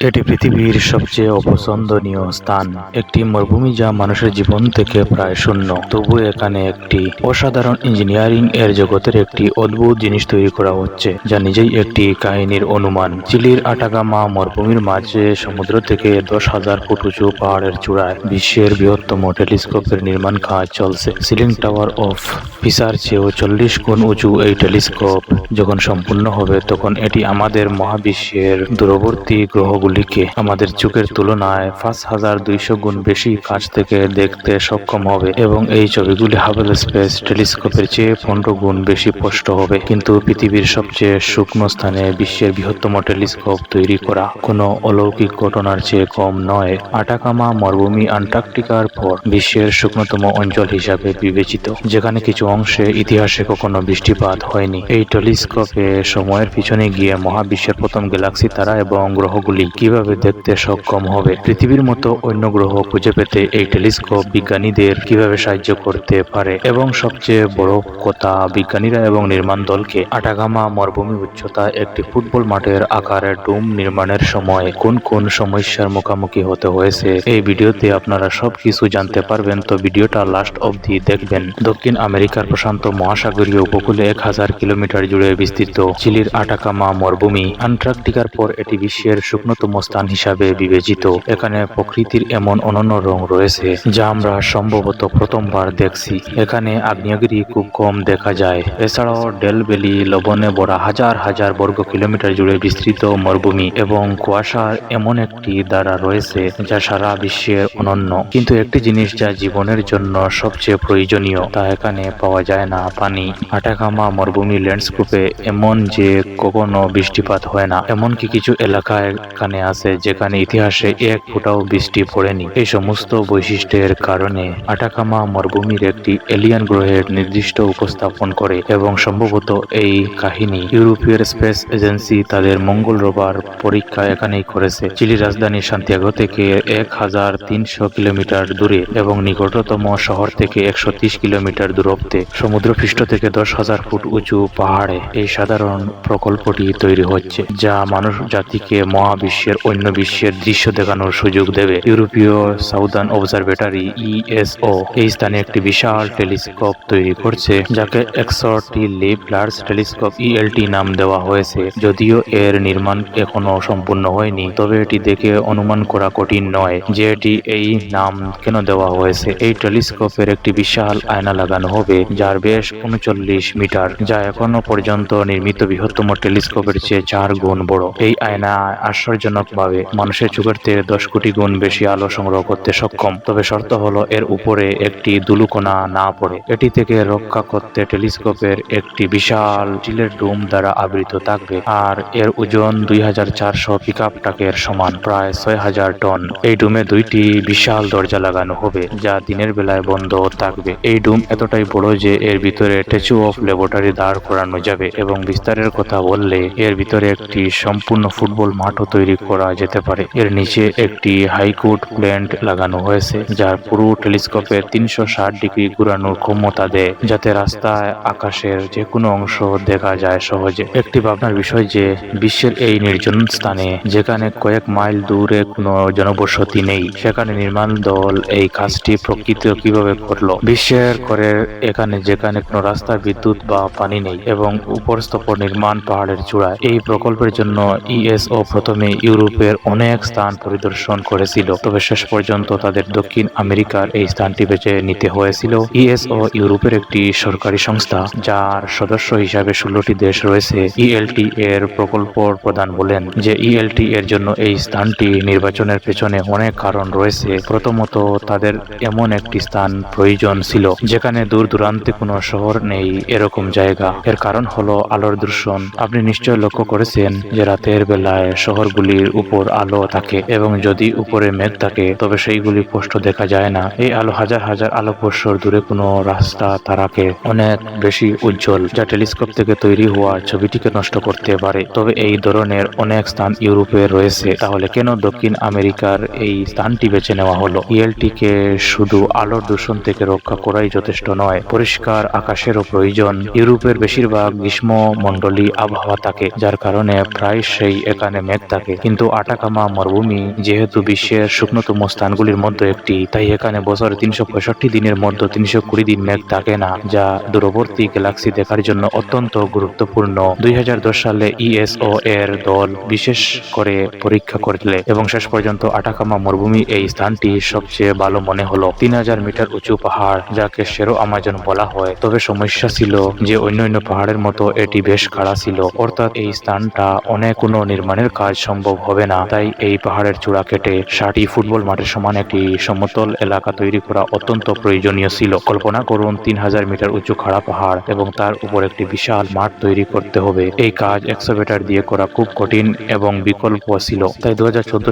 এটি পৃথিবীর সবচেয়ে অপছন্দনীয় স্থান। একটি মরুভূমি যা মানুষের জীবন থেকে প্রায় শূন্য। তবু এখানে একটি অসাধারণ ইঞ্জিনিয়ারিং এর জগতের একটি অদ্ভুত জিনিস তৈরি করা হচ্ছে, যা নিজেই একটি কাহিনীর অনুমান। চিলির আটাগামা মরুভূমির মাঝে সমুদ্র থেকে দশ হাজার ফুট উঁচু পাহাড়ের চূড়ায় বিশ্বের বৃহত্তম টেলিস্কোপের নির্মাণ কাজ চলছে। সিলিং টাওয়ার অফ পিসার চেয়েও চল্লিশ গুণ উঁচু এই টেলিস্কোপ যখন সম্পূর্ণ হবে, তখন এটি আমাদের মহাবিশ্বের দূরবর্তী গ্রহগুলিকে আমাদের চোখের তুলনায় পাঁচ হাজার দুইশো গুণ বেশি কাছ থেকে দেখতে সক্ষম হবে এবং এই ছবিগুলি হাবেল স্পেস টেলিস্কোপের চেয়ে পনেরো গুণ বেশি স্পষ্ট হবে। কিন্তু পৃথিবীর সবচেয়ে শুকনো স্থানে বিশ্বের বৃহত্তম টেলিস্কোপ তৈরি করা কোনো অলৌকিক ঘটনার চেয়ে কম নয়। আটাকামা মরুভূমি আন্টার্কটিকার পর বিশ্বের শুকনোতম অঞ্চল হিসাবে বিবেচিত, যেখানে কিছু অংশে ইতিহাসে কখনো বৃষ্টিপাত হয়নি। এই টেলিস্কোপে সময়ের পিছনে গিয়ে মহাবিশ্বের প্রথম গ্যালাক্সি তারা এবং গ্রহগুলি কীভাবে দেখতে সক্ষম হবে? পৃথিবীর মতো অন্য গ্রহ খুঁজে পেতে এই টেলিস্কোপ বিজ্ঞানীদের কীভাবে সাহায্য করতে পারে? এবং সবচেয়ে বড় কথা, বিজ্ঞানীরা এবং নির্মাণ দলকে আটাগামা মরুভূমি উচ্চতা একটি ফুটবল মাঠের আকারের ডোম নির্মাণের সময় কোন কোন সমস্যার মুখোমুখি হতে হয়েছে এই ভিডিওতে আপনারা সবকিছু জানতে পারবেন। তো ভিডিওটা লাস্ট অবধি দেখবেন। দক্ষিণ আমেরিকার প্রশান্ত মহাসাগরীয় উপকূলে এক হাজার কিলোমিটার জুড়ে বিস্তৃত চিলির আটাকামা মরুভূমি। আন্টার্কটিকার পর এটি বিশ্বের শুকনোতম স্থান হিসাবে বিবেচিত। এখানে প্রকৃতির এমন অনন্য রং রয়েছে, যা আমরা সম্ভবত প্রথমবার দেখছি। এখানে আগ্নেয়গিরি খুব কম দেখা যায়। এছাড়াও ডেলবেলি লবণে ভরা হাজার হাজার বর্গ কিলোমিটার জুড়ে বিস্তৃত মরুভূমি এবং কুয়াশার এমন একটি দ্বারা রয়েছে, যা সারা বিশ্বের অনন্য। কিন্তু একটি জিনিস যা জীবনের জন্য সবচেয়ে প্রয়োজনীয়, তা এখানে পাওয়া যায় না। পানি। আটাকামা মরুভূমি ল্যান্ডস্কেপে এমন যে কখনো বৃষ্টিপাত হয় না। এমনকি কিছু এলাকা এখানে আছে, যেখানে ইতিহাসে এক ফোঁটাও বৃষ্টি পড়েনি। এই সমস্ত বৈশিষ্ট্যের কারণে আটাকামা মরুভূমির একটি এলিয়ান গ্রহের নির্দিষ্ট উপস্থাপন করে এবং সম্ভবত এই কাহিনী ইউরোপীয় স্পেস এজেন্সি তাদের মঙ্গল রোবার পরীক্ষা এখানেই করেছে। চিলি রাজধানী সান্তিয়াগো থেকে এক হাজার তিনশো কিলোমিটার দূরে এবং নিকটতম শহর থেকে একশো তিরিশ কিলোমিটার দূরত্বে। সমুদ্রপৃষ্ঠ থেকে দশ হাজার ফুট উঁচু পাহাড়ে এই সাধারণ প্রকল্পটি তৈরি হচ্ছে, যা মানুষ জাতিকে মহাবিশ্বের অন্য বিশ্বের দৃশ্য দেখানোর সুযোগ দেবে। ইউরোপীয় সাউদার্ন অবজারভেটরি ইএসও এই স্থানে একটি বিশাল টেলিস্কোপ তৈরি করছে, যাকে একশোটি লিপ লার্জ টেলিস্কোপ ইএলটি নাম দেওয়া হয়েছে। যদিও এর নির্মাণ এখনও সম্পূর্ণ হয়নি, তবে এটি দেখে অনুমান করা কঠিন নয় যে এটি এই নাম কেন দেওয়া হয়েছে। এই টেলিস্কোপের একটি বিশাল আয়না লাগানো হবে, যার বেশ উনচল্লিশ মিটার, যা এখনও পর্যন্ত নির্মিত বৃহত্তম টেলিস্কোপের চেয়ে চার গুণ বড়। এই আয়না আশ্চর্যজনকভাবে মানুষের চোখের থেকে দশ কোটি গুণ বেশি আলো সংগ্রহ করতে সক্ষম। তবে শর্ত হলো, এর উপরে একটি দুলুকোনা না পড়ে। এটি থেকে রক্ষা করতে টেলিস্কোপের একটি বিশাল স্টিলের ডোম দ্বারা আবৃত থাকবে, আর এর ওজন দুই হাজার চারশো পিক আপ টাকের সমান, প্রায় ছয় হাজার টন। এই ডোমে দুইটি বিশাল দরজা লাগানো হবে, যা দিনের বেলায় বন্ধ থাকবে। এই ডোম এতটাই বড় যে এর ভিতরে স্ট্যাচু অফ ল্যাবরেটরি দাঁড় করানো যাবে, এবং বিস্তারের কথা বললে এর ভিতরে একটি সম্পূর্ণ ফুটবল মাঠও তৈরি করা যেতে পারে। এর নিচে একটি হাইকোর্ট প্ল্যান্ট লাগানো হয়েছে, যার পুরো টেলিস্কোপের তিনশো ষাট ডিগ্রি ঘুরানোর ক্ষমতা দেয়, যাতে রাস্তায় আকাশের যে কোনো অংশ দেখা যায় সহজে। একটি ভাবনার বিষয় যে, বিশ্বের এই নির্জন স্থানে যেখানে কয়েক মাইল দূরে কোনো জনবসতি নেই, সেখানে নির্মাণ দল এই কাজটি প্রকৃত কীভাবে করল? বিশ্বের করে এখানে যেখানে কোনো রাস্তা, বিদ্যুৎ বা পানি নেই এবং উপরস্থপ নির্মাণ পাহাড়ের চূড়ায়, এই প্রকল্পের জন্য ইএসও প্রথমে ইউরোপের অনেক স্থান পরিদর্শন করেছিল, তবে শেষ পর্যন্ত তাদের দক্ষিণ আমেরিকার এই স্থানটি বেছে নিতে হয়েছিল। ইএসও ইউরোপের একটি সরকারি সংস্থা, যার সদস্য হিসাবে ষোলোটি দেশ রয়েছে। ইএলটি এর প্রকল্প প্রধান বলেন যে, ইএলটি এর জন্য এই স্থানটি নির্বাচনের পেছনে অনেক কারণ রয়েছে। প্রথমত, তাদের এমন একটি স্থান প্রয়োজন ছিল, যেখানে দূর দূরান্তে কোনো শহর নেই, এরকম জায়গা। এর কারণ হলো আলোর দূষণ। আপনি নিশ্চয় লক্ষ্য করেছেন যে, রাতের বেলায় শহরগুলির উপর আলো থাকে এবং যদি উপরে মেঘ থাকে, তবে সেইগুলি স্পষ্ট দেখা যায় না। এই আলো হাজার হাজার আলোকবর্ষর দূরে কোনো রাস্তা তারাকে অনেক বেশি উজ্জ্বল, যা টেলিস্কোপ থেকে তৈরি হওয়া ছবিটিকে নষ্ট করতে পারে। তবে এই ধরনের অনেক স্থান ইউরোপে রয়েছে। তাহলে কেন দক্ষিণ আমেরিকার এই স্থানটি বেছে নেওয়া হলো? ইএলটিকে শুধু আলোর দূষণ থেকে রক্ষা করাই যথেষ্ট নয়, পরিষ্কার আকাশেরও প্রয়োজন। ইউরোপের বেশিরভাগ গ্রীষ্ম মণ্ডলী আবহাওয়া থাকে, যার কারণে প্রায় সেই এখানে মেঘ থাকে। কিন্তু আটাকামা মরুভূমি যেহেতু বিশ্বের শুকনোতম স্থানগুলির মধ্যে একটি, তাই এখানে বছরে তিনশো পঁয়ষট্টি দিনের মধ্যে তিনশো কুড়ি দিন মেঘ থাকে না, যা দূরবর্তী গ্যালাক্সি দেখার জন্য অত্যন্ত গুরুত্বপূর্ণ। দুই হাজার দশ সালে ইএসও এর দল বিশেষ করে পরীক্ষা করলে এবং শেষ পর্যন্ত আটাকামা মরুভূমি এই স্থানটি সবচেয়ে ভালো মনে হলো। তিন হাজার মিটার উঁচু পাহাড়, যাকে শেরো আমাজন বলা হয়। তবে সমস্যা ছিল যে অন্য অন্য পাহাড়ের মতো এটি বেশ খাড়া ছিল। অর্থাৎ এই স্থানটা অনেক কোনো নির্মাণের কাজ সম্ভব হবে না। তাই এই পাহাড়ের চূড়া কেটে ষাটটি ফুটবল মাঠের সমান একটি সমতল এলাকা তৈরি করা অত্যন্ত প্রয়োজনীয় ছিল। কল্পনা করুন, তিন হাজার মিটার উঁচু খাড়া পাহাড় এবং তার উপর একটি বিশাল মাঠ তৈরি করতে হবে। এই কাজ এক্সোভেটার দিয়ে করা খুব কঠিন এবং বিকল্প ছিল। তাই দু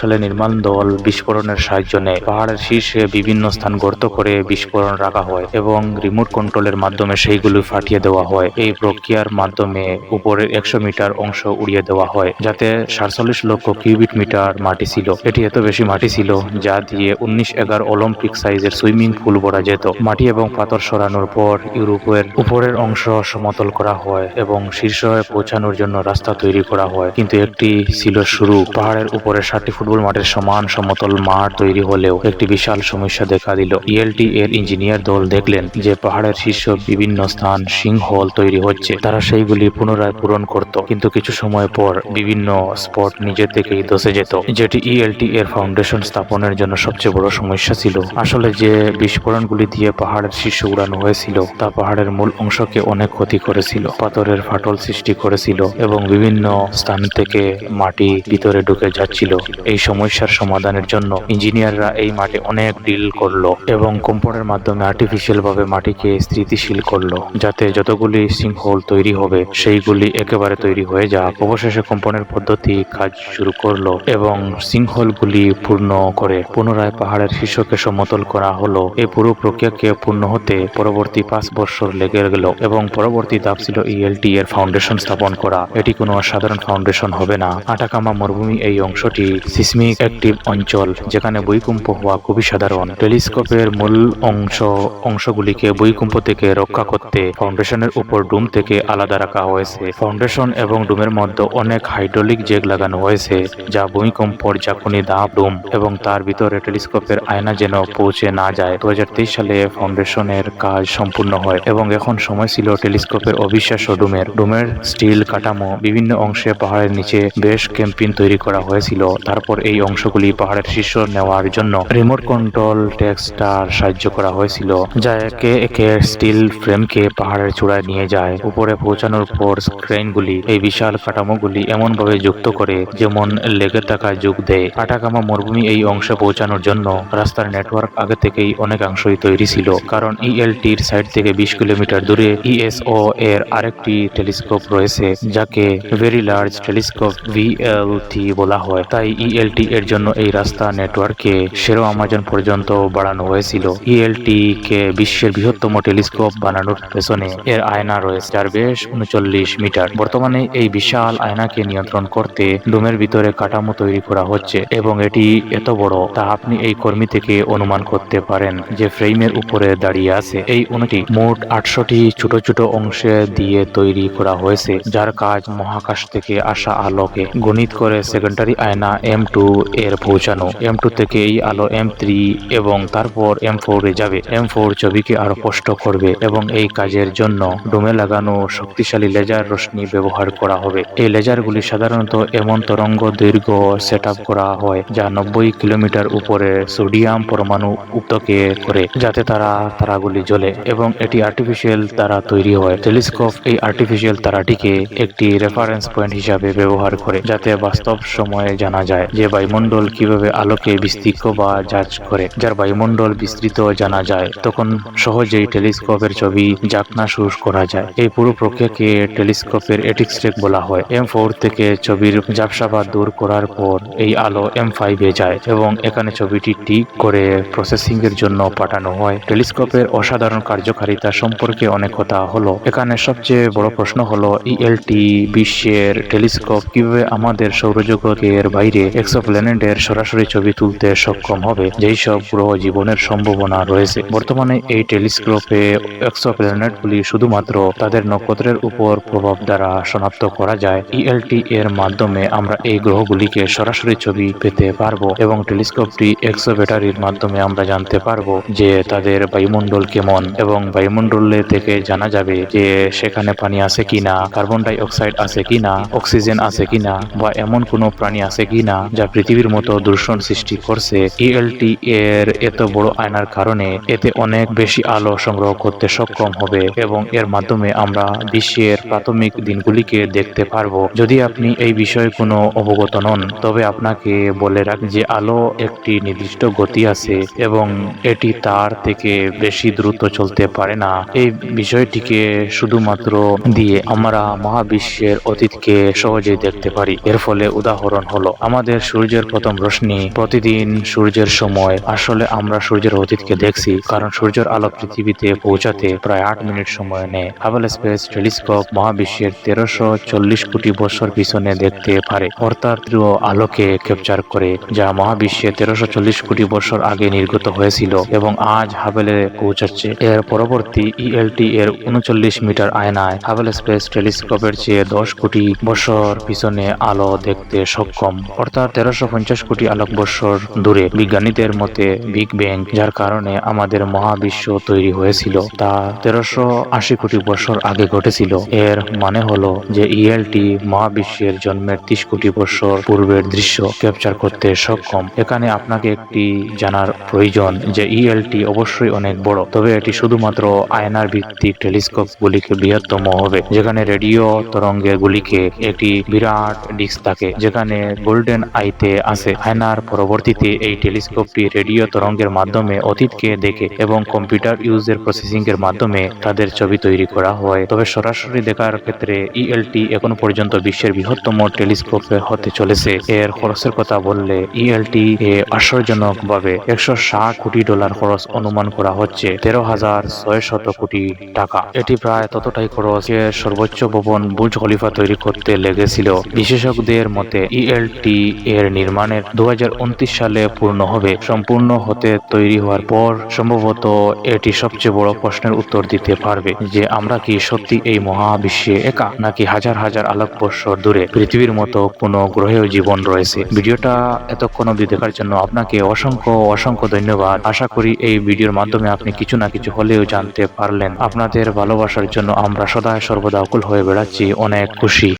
সালে নির্মাণ দল বিস্ফোরণের সাহায্য নেয়। পাহাড়ের শীর্ষে বিভিন্ন স্থান গর্ত করে বিস্ফোরণ রাখা হয় এবং রিমোট কন্ট্রোলের মাধ্যমে সেইগুলি ফাটিয়ে দেওয়া হয়। এই প্রক্রিয়ার মাধ্যমে উপরের একশো মিটার অংশ উড়িয়ে দেওয়া হয়, যাতে সাতচল্লিশ লক্ষ কিউবিক মিটার মাটি ছিল। এটি এত বেশি মাটি ছিল যা দিয়ে উনিশ এগারো অলিম্পিক সাইজের সুইমিং পুল ভরা যেত। মাটি এবং পাথর সরানোর পর ইউরোপের উপরের অংশ সমতল করা হয় এবং শীর্ষে পৌঁছানোর জন্য রাস্তা তৈরি করা হয়। কিন্তু একটি ছিল শুরু। পাহাড়ের উপরে ষাটটি ফুটবল মাঠের সমান সমতল মাঠ তৈরি হলেও একটি বিশাল সমস্যা দেখা দিল। ইএলটি এর ইঞ্জিনিয়ার দল দেখলেন যে পাহাড়ের শীর্ষ বিভিন্ন স্থান সিংহল তৈরি হচ্ছে। তারা সেইগুলি পুনরায় পূরণ করত। কিন্তু কিছু সময় পর বিভিন্ন স্পট নিজে থেকেই ধসে যেত। যেটি ইএলটি এর ফাউন্ডেশন স্থাপনের জন্য সবচেয়ে বড় সমস্যা ছিল। আসলে যে বিস্ফোরণগুলি দিয়ে পাহাড়ের শীর্ষ উড়ানো হয়েছিল, তা পাহাড়ের মূল অংশকে অনেক ক্ষতি করেছিল, পাথরের ফাটল সৃষ্টি করেছিল এবং বিভিন্ন স্থান থেকে মাটি ভিতরে ঢুকে যাচ্ছিল। এই সমস্যার সমাধানের জন্য ইঞ্জিনিয়াররা এই মাটি অনেক ডিল করল এবং কম্পনের মাধ্যমে আর্টিফিশিয়াল ভাবে মাটিকে স্থিতিশীল করল, যাতে যতগুলি সিংহোল তৈরি হবে, সেইগুলি একেবারে তৈরি হয়ে যাক। অবশেষে কম্পনের পদ্ধতি কাজ শুরু করল এবং সিংহলগুলি পূর্ণ করে পুনরায় পাহাড়ের শীর্ষকে সমতল করা হলো। এই পুরো প্রক্রিয়াকে পূর্ণ হতে পরবর্তী পাঁচ বছর লেগে গেল এবং পরবর্তী ধাপ ছিল ইএলটি এর ফাউন্ডেশন স্থাপন করা। এটি কোনো সাধারণ ফাউন্ডেশন হবে না। আটাকামা মরুভূমি এই অংশটি সিসমিক অ্যাক্টিভ অঞ্চল যেখানে ভূমিকম্প হওয়া খুবই সাধারণ। টেলিস্কোপের মূল অংশ অংশগুলিকে ভূমিকম্প থেকে রক্ষা করতে ফাউন্ডেশনের উপর ডুম থেকে আলাদা রাখা হয়েছে। ফাউন্ডেশন এবং ডুমের মধ্যে অনেক হাইড্রোলিক জেগ লাগানো হয়েছে। যা ভূমিকম্পর ঝাঁকুনি দাপ ডুম এবং তার ভিতরে টেলিস্কোপের আয়না যেন পৌঁছে না যায়। দু সালে ফাউন্ডেশনের কাজ সম্পূর্ণ হয় এবং এখন সময় ছিল টেলিস্কোপের অবিশ্বাস্য ডুমের। ডুমের স্টিল কাঠামো বিভিন্ন অংশে পাহাড়ের নিচে বেশ ক্যাম্পিং তৈরি করা হয়েছিল। তারপর এই অংশগুলি পাহাড়ের শীর্ষ নেওয়ার জন্য রিমোট কন্ট্রোল টেক্সটার সাহায্য করা হয়েছিল, যা একে একে স্টিল ফ্রেমকে পাহাড়ের চূড়ায় নিয়ে যায়। উপরে পৌঁছানোর পর ক্রেনগুলি এই বিশাল কাঠামোগুলি এমনভাবে যুক্ত করে, যেমন লেগে থাকা যুগ দেয়। আটাকামা মরুভূমি এই অংশে পৌঁছানোর জন্য রাস্তার নেটওয়ার্ক আগে থেকেই অনেকাংশই তৈরি ছিল। কারণ ইএলটির সাইড থেকে বিশ কিলোমিটার দূরে ইএসও এর আরেকটি টেলিস্কোপ রয়েছে, যাকে ভেরি লার্জ টেলিস্কোপ ভিএলটি বলা হয়। তাই ইএলটি এর জন্য এই রাস্তা নেটওয়ার্ককে সেরো আমাজন পর্যন্ত বাড়ানো হয়েছিল। ইএলটি কে বিশ্বের বৃহত্তম টেলিস্কোপ বানানোর পেছনে এর আয়না রয়েছে, যার বেশ উনচল্লিশ মিটার। বর্তমানে এই বিশাল আয়নাকে নিয়ন্ত্রণ করতে ডোমের ভিতরে কাঠামো তৈরি করা হচ্ছে এবং এটি এত বড়, তা আপনি এই কর্মী থেকে অনুমান করতে পারেন যে ফ্রেমের উপরে দাঁড়িয়ে আছে। এই অনুটি মোট আটশোটি ছোট ছোট অংশে দিয়ে তৈরি করা হয়েছে, যার কাজ মহাকাশ থেকে আসা আলোকে। গণিত করে সেকেন্ডারি আয়না এম টু এর পৌঁছানো। এম টু থেকে এই আলো এম থ্রি এবং তারপর এম ফোর ফোরে যাবে। এম ফোর ছবিকে আরও স্পষ্ট করবে এবং এই কাজের জন্য ডোমে লাগানো শক্তিশালী লেজার রশ্মি ব্যবহার করা হবে। এই লেজারগুলি সাধারণত এমন তরঙ্গ দৈর্ঘ্য সেট করা হয়, যা নব্বই কিলোমিটার উপরে সোডিয়াম পরমাণু উত্তকে করে, যাতে তারা, তারাগুলি জ্বলে এবং এটি আর্টিফিশিয়াল তারা তৈরি হয়। টেলিস্কোপ এই আর্টিফিশিয়াল তারাটিকে একটি রেফারেন্স পয়েন্ট হিসাবে ব্যবহার করে, যাতে বাস্তব সময়ে জানা যায় যে বায়ুমণ্ডল কীভাবে আলোকে বিস্তৃত বা যাচ করে। যার বায়ুমণ্ডল বিস্তৃত জানা যায়, তখন সহজেই টেলিস্কোপের ছবি জাকনা শুরু করা যায়। এই পুরো প্রক্রিয়াকে টেলিস্কোপের এটিক্সট্রেক বলা হয়। এম ফোর থেকে ছবির ঝাপসাবা দূর করার পর এই আলো এম ফাইভে যায় এবং এখানে ছবিটি ঠিক করে প্রসেসিং এর জন্য পাঠানো হয়। টেলিস্কোপের অসাধারণ কার্যকারিতা সম্পর্কে অনেক কথা হলো। এখানে সবচেয়ে বড় প্রশ্ন হলো ইএলটি বিশ্বের টেলিস্কোপ কীভাবে আমাদের সৌরজগতের বাইরে এক্সোপ্ল্যানেটের সরাসরি ছবি তুলতে সক্ষম হবে? যেই সব গ্রহ জীবনের সম্ভাবনা রয়েছে। বর্তমানে এই টেলিস্কোপে এক্সোপ্ল্যানেটগুলি শুধুমাত্র তাদের নক্ষত্রের উপর প্রভাব দ্বারা শনাক্ত করা যায়। ইএলটি এর মাধ্যমে আমরা এই এই গ্রহগুলিকে সরাসরি ছবি পেতে পারব এবং টেলিস্কোপটি এক্সো ব্যাটারির মাধ্যমে আমরা জানতে পারব যে তাদের বায়ুমণ্ডল কেমন এবং বায়ুমণ্ডলে থেকে জানা যাবে যে সেখানে পানি আছে কিনা, কার্বন ডাই অক্সাইড আছে কিনা, অক্সিজেন আছে কিনা বা এমন কোনো প্রাণী আছে কিনা যা পৃথিবীর মতো দূষণ সৃষ্টি করছে। ইএলটি এর এত বড় আয়নার কারণে এতে অনেক বেশি আলো সংগ্রহ করতে সক্ষম হবে এবং এর মাধ্যমে আমরা বিশ্বের প্রাথমিক দিনগুলিকে দেখতে পারব। যদি আপনি এই বিষয়ে কোনো অবগত নন, তবে আপনাকে বলে রাখ যে আলো একটি নির্দিষ্ট গতি আছে এবং এটি তার থেকে বেশি দ্রুত চলতে পারে না। এই বিষয়টিকে শুধুমাত্র দিয়ে আমরা মহাবিশ্বের অতীতকে সহজে দেখতে পারি। এর ফলে উদাহরণ হলো, আমাদের সূর্যের প্রথম রশ্মি প্রতিদিন সূর্যের সময়। আসলে আমরা সূর্যের অতীতকে দেখছি, কারণ সূর্যের আলো পৃথিবীতে পৌঁছাতে প্রায় আট মিনিট সময় নেয়। হাবল স্পেস টেলিস্কোপ মহাবিশ্বের তেরোশো চল্লিশ কোটি বছর পিছনে দেখতে পারে। অর্থাৎ তীব্র আলোকে ক্যাপচার করে, যা মহাবিশ্বে তেরোশো চল্লিশ কোটি বছর আগে নির্গত হয়েছিল এবং আজ হাবেলে পৌঁছাচ্ছে। এর পরবর্তী ইএলটি এর উনচল্লিশ মিটার আয়নায় হাবেল স্পেস টেলিস্কোপের চেয়ে দশ কোটি বছর পিছনে আলো দেখতে সক্ষম। অর্থাৎ তেরোশো পঞ্চাশ কোটি আলোক বছর দূরে বিজ্ঞানীদের মতে বিগ ব্যাং যার কারণে আমাদের মহাবিশ্ব তৈরি হয়েছিল, তা তেরোশো আশি কোটি বছর আগে ঘটেছিল। এর মানে হলো যে ইএলটি মহাবিশ্বের জন্মের ত্রিশ কোটি বছর পূর্বের দৃশ্য ক্যাপচার করতে সক্ষম। এখানে আপনাকে একটি জানার প্রয়োজন যে ইএলটি অবশ্যই অনেক বড়, তবে এটি শুধুমাত্র আয়নার ভিত্তিক টেলিস্কোপ গুলিকে বৃহত্তম হবে, যেখানে রেডিও তরঙ্গের গুলিকে একটি বিরাট ডিস্ক থাকে, যেখানে গোল্ডেন আইতে আছে আয়নার পরবর্তীতে এই টেলিস্কোপটি রেডিও তরঙ্গের মাধ্যমে অতীতকে দেখে এবং কম্পিউটার ইউজের প্রসেসিং এর মাধ্যমে তাদের ছবি তৈরি করা হয়। তবে সরাসরি দেখার ক্ষেত্রে ইএলটি এখন পর্যন্ত বিশ্বের বৃহত্তম টেলিস্কোপ হতে চলেছে। এর খরচের কথা বললে ইএলটি এ আশ্চর্যজনক ভাবে একশো ষাট কোটি ডলার খরচ অনুমান করা হচ্ছে। তেরো হাজার ছয় শত কোটি টাকা। এটি প্রায় ততটাই খরচ যে সর্বোচ্চ ভবন বুর্জ খলিফা তৈরি করতে লেগেছিল। বিশেষজ্ঞদের মতে ইএলটি এর নির্মাণের দু হাজার উনত্রিশ সালে পূর্ণ হবে। সম্পূর্ণ হতে তৈরি হওয়ার পর সম্ভবত এটি সবচেয়ে বড় প্রশ্নের উত্তর দিতে পারবে যে, আমরা কি সত্যি এই মহাবিশ্বে একা, নাকি হাজার হাজার আলোক বৎসর দূরে পৃথিবীর মতো কোনো গ্রহেও জীবন রয়েছে। ভিডিওটা এতক্ষণ অবধি দেখার জন্য আপনাকে অসংখ্য অসংখ্য ধন্যবাদ। আশা করি এই ভিডিওর মাধ্যমে আপনি কিছু না কিছু হলেও জানতে পারলেন। আপনাদের ভালোবাসার জন্য আমরা সদায় সর্বদা অকুল হয়ে বেড়াচ্ছি। অনেক খুশি।